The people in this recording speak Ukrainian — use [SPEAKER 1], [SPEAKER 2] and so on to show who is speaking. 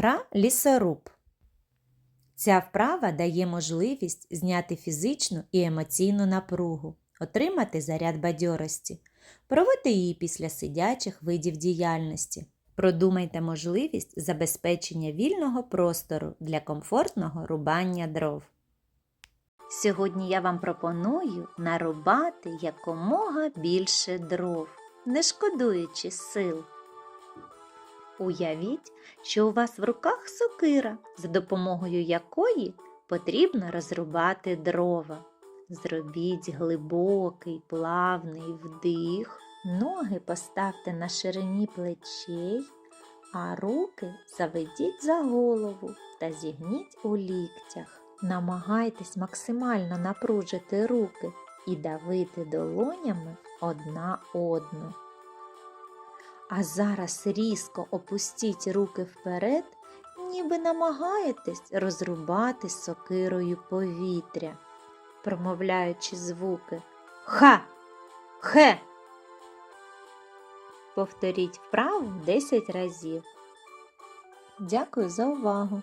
[SPEAKER 1] Гра лісоруб. Ця вправа дає можливість зняти фізичну і емоційну напругу, отримати заряд бадьорості, проводити її після сидячих видів діяльності. Продумайте можливість забезпечення вільного простору для комфортного рубання дров. Сьогодні я вам пропоную нарубати якомога більше дров, не шкодуючи сил. Уявіть, що у вас в руках сокира, за допомогою якої потрібно розрубати дрова. Зробіть глибокий, плавний вдих, ноги поставте на ширині плечей, а руки заведіть за голову та зігніть у ліктях. Намагайтесь максимально напружити руки і давити долонями одна одну. А зараз різко опустіть руки вперед, ніби намагаєтесь розрубати сокирою повітря, промовляючи звуки Ха! Хе. Повторіть вправу 10 разів. Дякую за увагу!